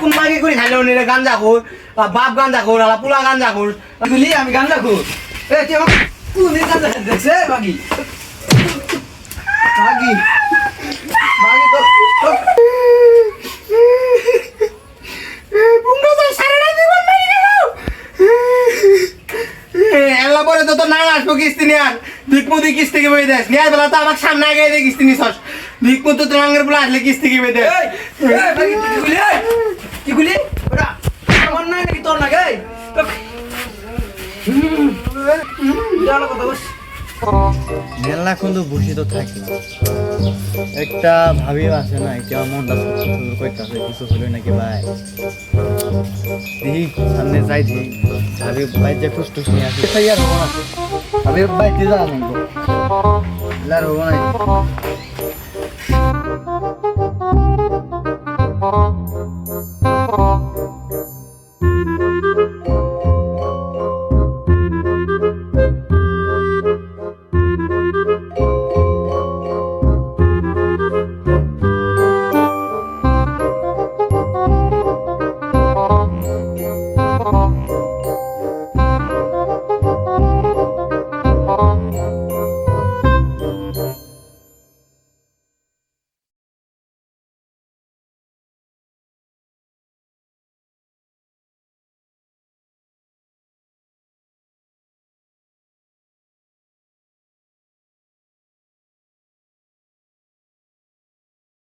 কোন করে খাইলে উনি গাঞ্জা খোর বাপ গাঞ্জা খোর, আলা পুলা গাঞ্জা খোর। গুলি আমি গান্দা কো এ, তুই আমার কোন গেল। এলা পরে তো তোর আসব কিস্তি নিয়ে আর ভিকমুদি কিস্তি কি দেস? নিয়ে বেলা তো আমার সামনে আগে কিস্তি নিছস। ভিকমুদি তো নাঙ্গের বলে আসলে কিস্তি কি দেস এই এই বাকি কি গুলি এই কি গুলি ওরা আমার না নাকি তোর না গাই হুম জানো কথা বস মেলা কিন্তু বসে তো থাকি। একটা ভাবি আছে না এটা মনটা সুন্দর করতেছে কিছু হলো নাকি ভাই দেখি সামনে যাই ভাবি ভাই যে আসে তাই আর ভাবি ভাই হব না